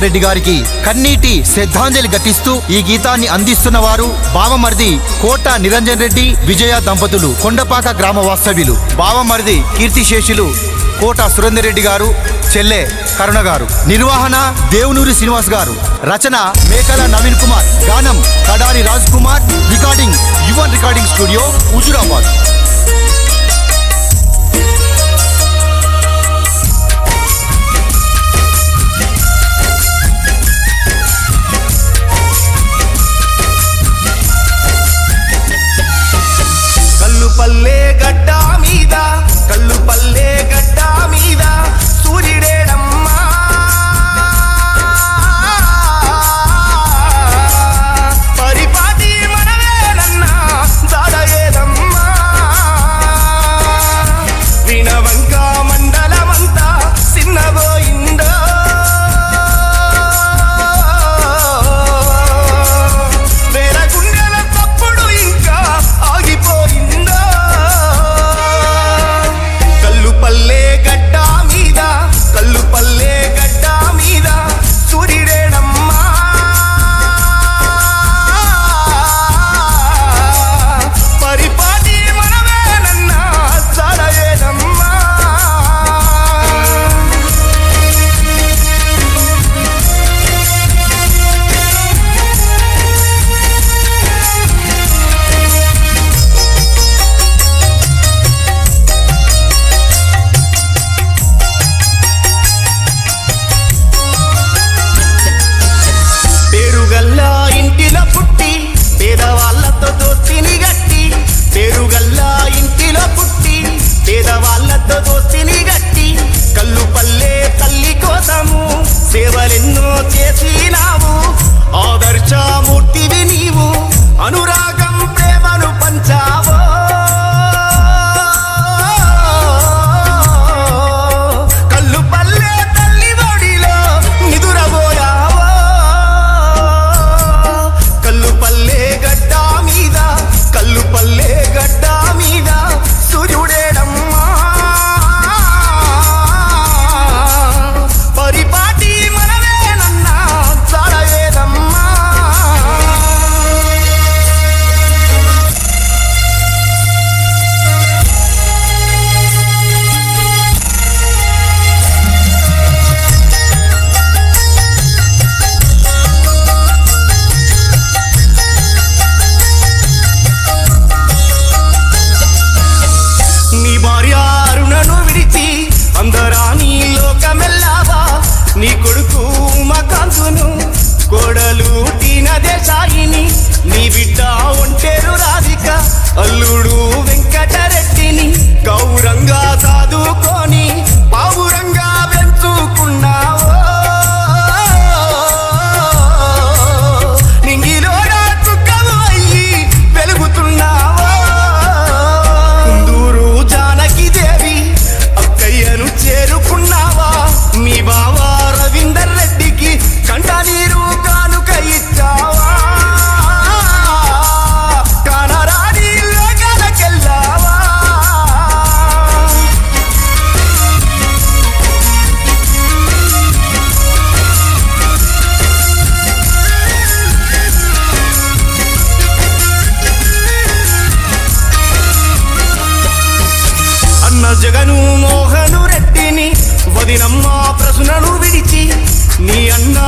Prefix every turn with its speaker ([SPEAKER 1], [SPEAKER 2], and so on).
[SPEAKER 1] రెడ్డి గారికి కన్నీటి శ్రద్ధాంజలి ఘటిస్తూ ఈ గీతాన్ని అందిస్తున్న వారు బావమరిది కోట నిరంజన్ రెడ్డి విజయ దంపతులు కొండపాక గ్రామ వాస్తవ్యులు. బావమరిది కీర్తిశేషులు కోట సురేందర్ రెడ్డి గారు చెల్లె కరుణ గారు. నిర్వహణ దేవునూరి శ్రీనివాస్ గారు. రచన మేకల నవీన్ కుమార్. గానం Kadari Raj Kumar. Recording Yuvan recording studio Huzurabad.
[SPEAKER 2] దోస్తిని గట్టి కళ్ళు పల్లె తల్లి కోసము సేవలెన్నో చేసినావు. ఆదర్శము లూటిన దేశాయిని నేనమ్మా ప్రశ్నను విడిచి నీ అన్నా